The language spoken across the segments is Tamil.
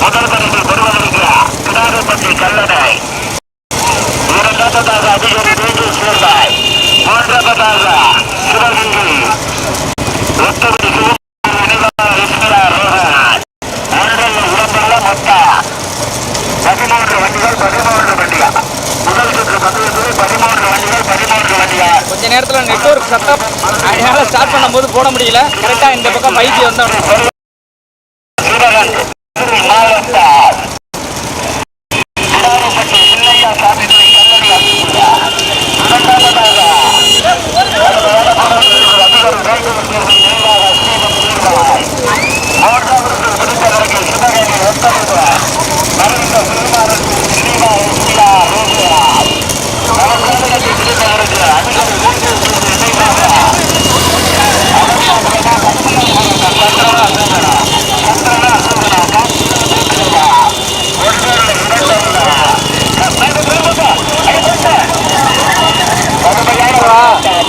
முதல் பரிசு பெறுவதற்கு கிடாரப்பட்டி கல்லணை. இரண்டாவதாக அதிகாரி சேர்ந்தாய் மூன்றாவதாக சிவகங்கை. ஒத்தவடி சிவகங்கை நினைவாக இருக்கிறார் ரோஹன். ஒன்றில் உடம்புள்ள மொத்தம் பதிமூன்று வண்டிகள் பதிமூன்று வண்டிகள் முதல் சுற்று பந்தயத்தில் பதிமூன்று வண்டிகள் பதிமூன்று வண்டிகள் கொஞ்ச நேரத்தில் நெட்வொர்க் சத்தம் அதனால ஸ்டார்ட் பண்ணும்போது போட முடியல. கரெக்டாக இந்த பக்கம் ஃபைவ் ஜி வந்தோடனே சிவகங்கை மாவட்டம் கிடாரப்பட்டி சின்னையா சாமி கல்லணை அமைப்புள்ளார் இரண்டாவதாக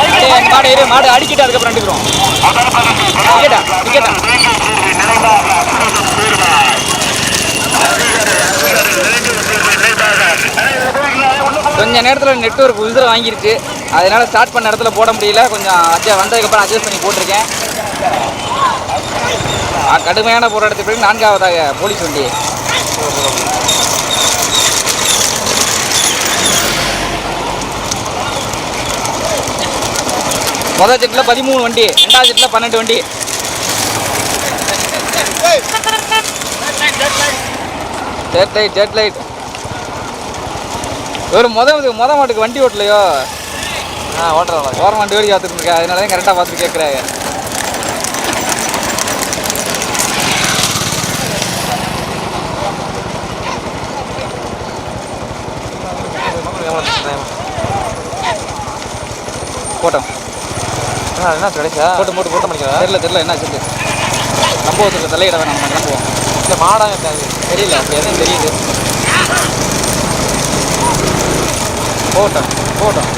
அப்படியே மாடு ஏறு மாடு அடிக்கிட்டு அதுக்கப்புறம் ரெண்டுக்கிறோம் டிக்கெட்டா டிக்கெட்டா கொஞ்சம் நேரத்தில் நெட்வொர்க் உதிர வாங்கியிருக்கு. அதனால் ஸ்டார்ட் பண்ண இடத்துல போட முடியல. கொஞ்சம் அட்ஜ வந்ததுக்கப்புறம் அட்ஜஸ்ட் பண்ணி போட்டிருக்கேன். கடுமையான போராட்டத்துக்கு பிறகு நான்காவதாக போலீஸ் வண்டி. முதல் செட்டில் பதிமூணு வண்டி ரெண்டாவது செட்டில் பன்னெண்டு வண்டி. ஜெட் லைட் ஜெட் லைட் ஒரு முத முத மாட்டுக்கு வண்டி ஓட்டலையோ? ஆ ஓட்டுறோம் ஓரம் வண்டி வேடி பார்த்துட்டு இருக்கேன் அதனால தான் கரெக்டாக பார்த்துட்டு கேட்குறாங்க போட்டோம். என்ன கிடைச்சா போட்டு போட்டு போட்டு பண்ணிக்கிறா தெரியல தெரியல. என்ன சொல்லு நம்ம ஒருத்தர் தலையிட வேணாம் நம்ம கிளம்புவோம் இல்லை மாடாக தெரியல. அப்படி எதுவும் தெரியுது. போட்டோம் போட்டோம்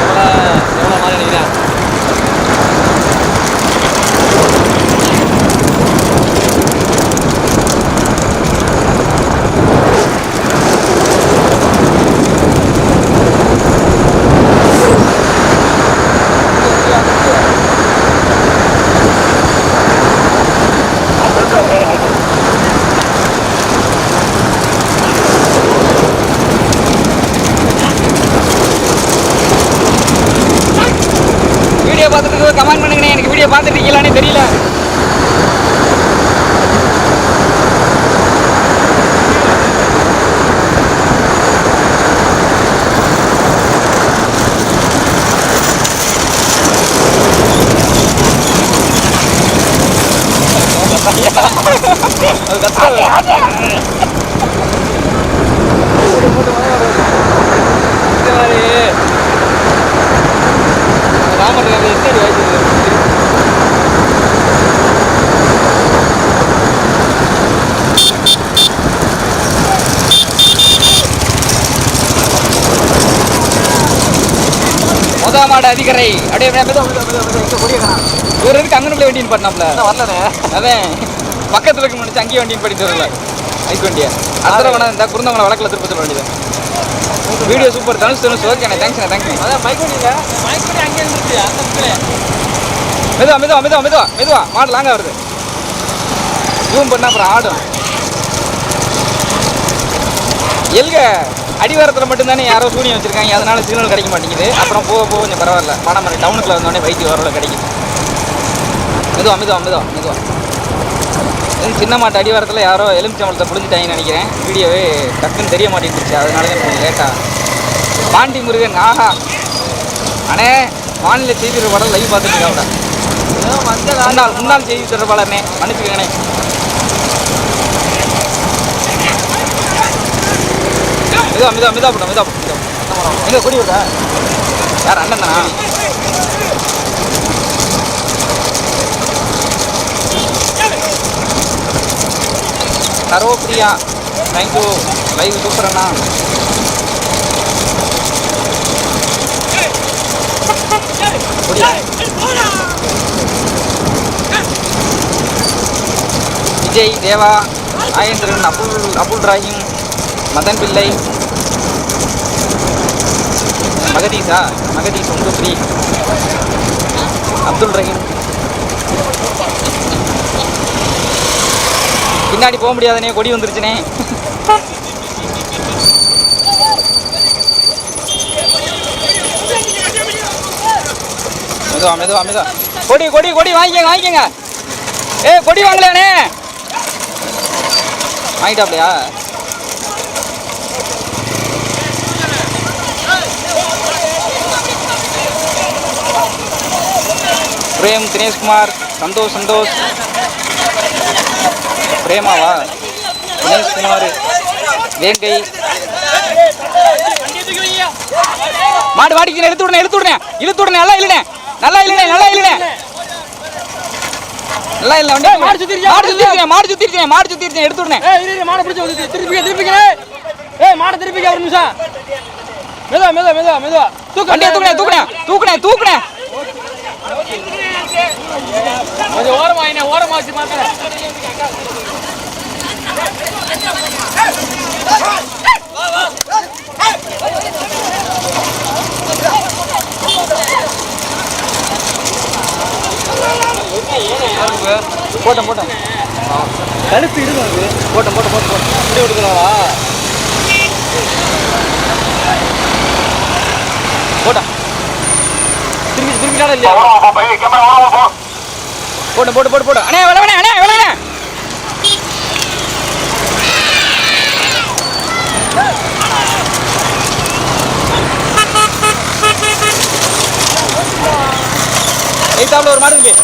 எவ்வளோ எவ்வளோ மாடு நினைக்கிறேன் வீடியோ பார்த்துட்டு கமெண்ட் பண்ணுங்கண்ணே எனக்கு வீடியோ பார்த்துட்டு இருக்கீங்களானே தெரியல அது கஷ்டம் இந்த மாதிரி ராமர் அது எத்தனை வயசு முத மாடு அதிகரை. அப்படியே. ஒரு இதுக்கு அங்கே வண்டின்னு பண்ணாப்ல வரலண்ணே. அதான் பக்கத்துல இருக்க முடிச்சு அங்கேயே வண்டின்னு படிட்டு வரல. ஐஸ் வண்டியை. அடுத்த தடவை இந்த குருந்தவங்களை வழக்கில் திருப்பி சொல்ல வேண்டியது வீடியோ சூப்பர். தனுஷ் தனுஷ் ஓகேண்ணே தேங்க்ஸ்ண்ணே தேங்க்ஸ் அதான் மைக் வண்டியில். மைக் வண்டி அங்கே இருந்துச்சு. அந்த மெதுவா மெதுவா மெதுவா மெதுவா மெதுவா. மாடு லாங்கா வருது. ஜூம் பண்ணா அப்புறம் ஆடும். எல்க. அடிவாரத்தில் மட்டும்தானே யாரோ சூனியம் வச்சிருக்காங்க. அதனால் சிக்னல் கிடைக்க மாட்டேங்குது. அப்புறம் போக போக கொஞ்சம் பரவாயில்ல. பணமரை டவுனுக்குள்ள வந்தோடனே வைத்திய ஓரளவு கிடைக்கும் மெதுவா மெதுவா மெதுவா மெதுவா. இது சின்ன மாட்டு அடிவாரத்தில் யாரோ எலுமிச்சம்பளத்தை புரிஞ்சுட்டாங்கன்னு நினைக்கிறேன். வீடியோவே டக்குன்னு தெரிய மாட்டேங்குச்சு. அதனால தான் கொஞ்சம் லேட்டாக பாண்டி முருகன் ஆஹா. அண்ணே மாநில செய்தி தொடர்பாளர் லைவ் பார்த்துட்டு இருக்காங்க முன்னாள் செய்தி தொடர்பாளர்னே மன்னிச்சுக்கங்கண்ணே. மிதா மிதா மிதா போட்டோம் மிதா போட்டோம் எங்கே குடி விடுறா யார் அண்ணன் தானா? Saro Priya thank you live super அண்ணா. விஜய் தேவா நாகேந்திரன் அபுல் அபுல் ராஹிம். மதன் பிள்ளை. மகதீஷா மகதீஷ் ஒன்று த்ரீ அப்துல் ரஹீம். பின்னாடி போக முடியாதனே கொடி வந்துருச்சுனே. மெதுவா மெதுவா மெதுவா. கொடி கொடி கொடி வாங்கிக்கங்க வாங்கிக்கங்க. ஏ கொடி வாங்கலையானே? வாங்கிட்டாப்லையா? பிரேம் தினேஷ்குமார் சந்தோஷ் சந்தோஷ். பிரேமாவா? தினேஷ்குமார் வேங்கை. மாடு மாடிக்கு எடுத்து விடுனே எடுத்து விடுனே. இழுத்து விடுனே நல்லா இல்லைனே நல்லா இல்லைனே நல்லா இல்லைனே நல்லா இல்ல வண்டி மாடு சுத்திருச்சா? மாடு சுத்திருச்சேன் மாடு சுத்திருச்சேன் மாடு சுத்திருச்சேன் எடுத்து விடுனே. ஏய் இரு மாடை பிடிச்சி வந்து திருப்பிக்க திருப்பிக்க ஏய் மாடை திருப்பிக்க ஒரு நிமிஷம். மெதுவா மெதுவா மெதுவா மெதுவா. தூக்கு வண்டியை தூக்குனே தூக்குனே தூக்குனே தூக்குனே. கொஞ்சம் ஓரமா என்ன ஓரமா வச்சு மாத்தேன் போட்டோம் போட்டோம். கழுத்து இருக்கு அது. போட்டோம் போட்டோம் போட்டோம் போட்டோம். இப்படி கொடுக்கலாமா போட்டோம். திரும்பி திரும்பிட்டாலும் இல்லையா? போட்டு போட்டு போட்டு போட்டு அண்ணே விளவனே அண்ணே விளவனே. எய்தாப்புல ஒரு மாடு இருக்கு.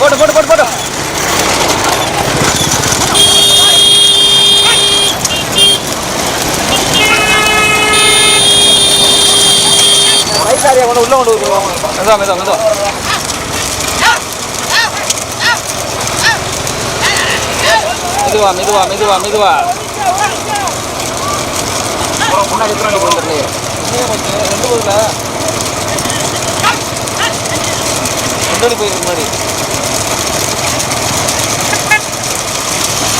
போட்டு போட்டு போட்டு போட்டு வயசாரியா கொண்டு உள்ள கொண்டு மெதுவா மெதுவா மெதுவா. மெதுவா மெதுவா மெதுவா மெதுவா. முன்னாடி வந்துடலையே ரெண்டு போயிருக்கு முன்னாடி.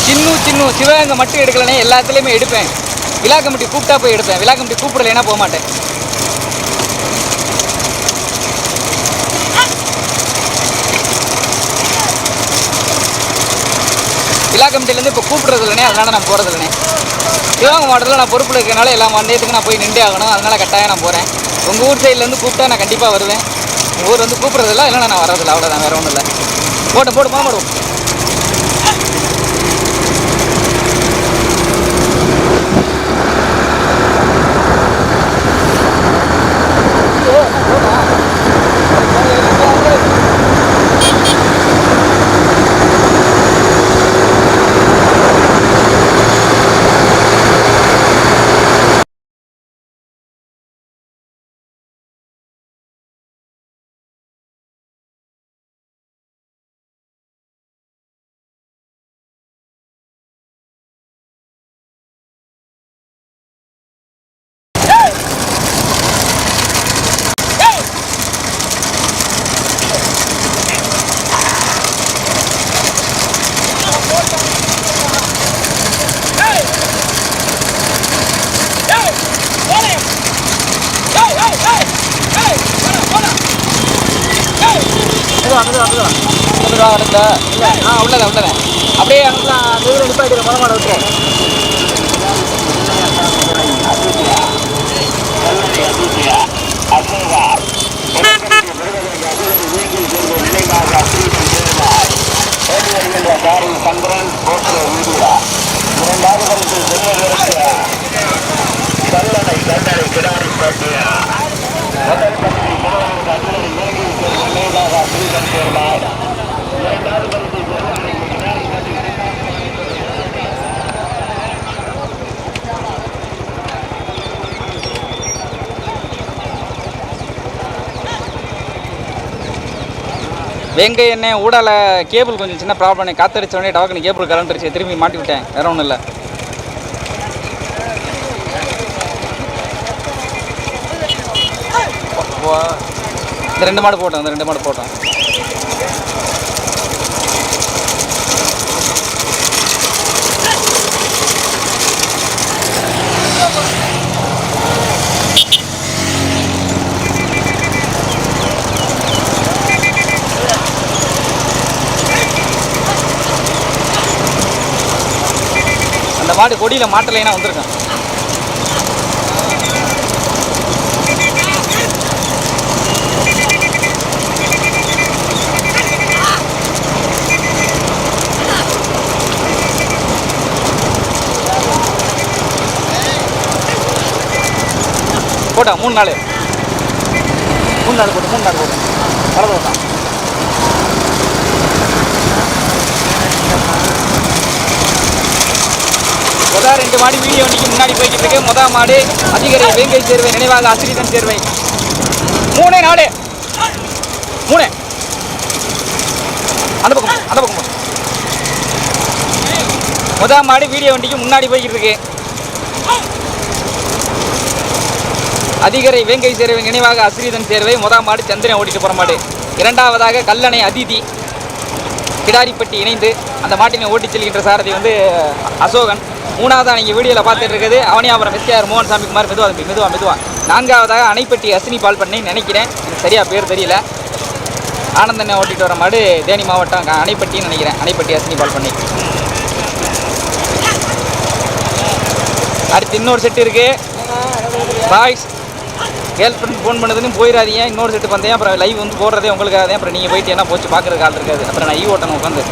சின்னு சின்னு சிவகங்கை மட்டும் எடுக்கலனே எல்லாத்துலேயுமே எடுப்பேன். விழா கமிட்டி கூப்பிட்டா போய் எடுப்பேன். விழா கமிட்டி கூப்பிடலைன்னா போக மாட்டேன். விழா கமிட்டிலேருந்து இப்போ கூப்பிடுறது இல்லைனே அதனால் நான் போகிறது இல்லைனே சிவகங்கை மாவட்டத்தில் நான் பொறுப்பில் இருக்கிறனால எல்லா மண்டயத்துக்கும் நான் போய் நின்றே ஆகணும். அதனால் கட்டாயம் நான் போகிறேன் உங்கள் ஊர் சைட்லேருந்து கூப்பிட்டா நான் கண்டிப்பாக வருவேன். உங்கள் ஊர் வந்து கூப்பிட்றதில்ல இல்லைனா நான் வர்றதில்லை. அவ்வளோதான் வேறு ஒன்றும் இல்லை. போட்டு போட்டு போக மாட்டோம் மெதுவா மெதுவா மெதுவா மெதுவா அடுத்த இல்லை. ஆ உள்ளதா உள்ளதா? அப்படியே அங்கே அந்த இதில் நிப்பாட்டிடுற முத மாட விட்டுரு சந்திரன் போன்ற வீடியா இரண்டாவது கல்லணை கல்லணை கிடாரி பட்டியா முதல் பரிசு முதல்வருக்கு அதிரடி இறங்கி செல்வ நினைவாக ஸ்ரீதன் சேர்ந்தார் வெங்கை என்ன ஊடால கேபிள் கொஞ்சம் சின்ன ப்ராப்ளம் காத்தடிச்ச உடனே டவக்கு கேபிள் கலண்டுருச்சு திரும்பி மாட்டி விட்டேன். வேற ஒன்றும் இல்லை. இந்த ரெண்டு மாடு போட்டோம் இந்த ரெண்டு மாடு போட்டோம். மாடு கொடியில் மாட்டலைனா வந்திருக்கேன் போட்டா மூணு நாள். மூணு நாள் போட்டு மூணு நாள் போட்டு. வரது விட்டான் முத ரெண்டு மாடு வீடியோ வண்டிக்கு முன்னாடி போய்கிட்டு இருக்கு. முத மாடு அதிகரை வேங்கை சேர்வை நினைவாக ஆசிரியன் சேர்வை. மூணு நாடு மூணு. அந்த பக்கம் போ, அந்த பக்கம் மாடு வீடியோ வண்டிக்கு முன்னாடி போய்கிட்டு இருக்கு. அதிகரை வேங்கை சேர்வை நினைவாக அஸ்ரீதன் சேர்வை. முதல் மாடு சந்திரன் ஓட்டிட்டு போகிற மாடு. இரண்டாவதாக கல்லணை அதிதி கிடாரிப்பட்டி இணைந்து அந்த மாட்டினை ஓட்டிச் செல்கின்ற சாரதி வந்து அசோகன். மூணாவதாக நீங்கள் வீடியோவில் பார்த்துட்டு இருக்குது. அவனியாபுரம் எஸ்கேஆர் மோகன் சாமிக்குமார் மெதுவா தம்பி மெதுவா மெதுவா. நான்காவதாக அணைப்பட்டி அஸ்வினி பால் பண்ணி நினைக்கிறேன். எனக்கு சரியாக பேர் தெரியல. ஆனந்தனை ஓட்டிட்டு வர மாடு தேனி மாவட்டம் க- அணைப்பட்டின்னு நினைக்கிறேன். அணைப்பட்டி அஸ்வினி பால் பண்ணி அடுத்து இன்னொரு செட்டு இருக்குது பாய்ஸ் கேர்ள் ஃப்ரெண்ட் ஃபோன் பண்ணதுன்னு போயிடாதீங்க இன்னொரு செட்டு பந்தயம் அப்புறம் லைவ் வந்து போடுறதே உங்களுக்காக தான் அப்புறம் நீங்கள் போயிட்டு என்ன போச்சு பார்க்குறதுக்கு ஆள் இருக்காது. அப்புறம் நான் ஈ ஓட்டணும் உட்காந்து.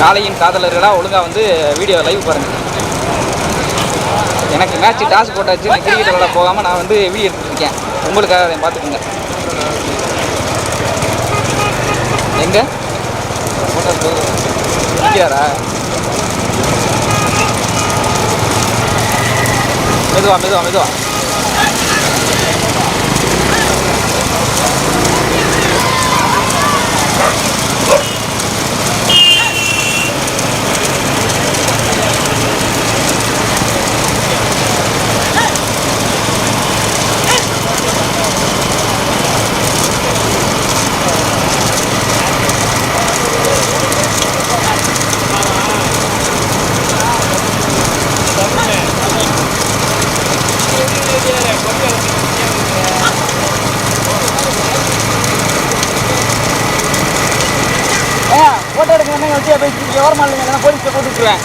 காலையின் காதலர்களாக ஒழுங்காக வந்து வீடியோ லைவ் பாருங்கள் எனக்கு மேட்ச் டாஸ் போட்டாச்சு நான் கிரிக்கெட் விளாட போகாமல் நான் வந்து வீடியோ எடுத்துருக்கேன் உங்களுக்காக அதை பார்த்துக்குங்க. எங்கே? போட்டோ நிற்கிறாரா மெதுவா மெதுவா மெதுவா. வச்சு போய் ஓரமாக இல்லைங்க போலீஸில் போட்டு விட்டுருவேன்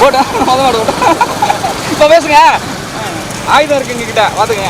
போட்டா மொதல் மாடு போட்டா இப்போ பேசுங்க. ஆயுதம் இருக்கு எங்ககிட்ட. பார்த்துங்க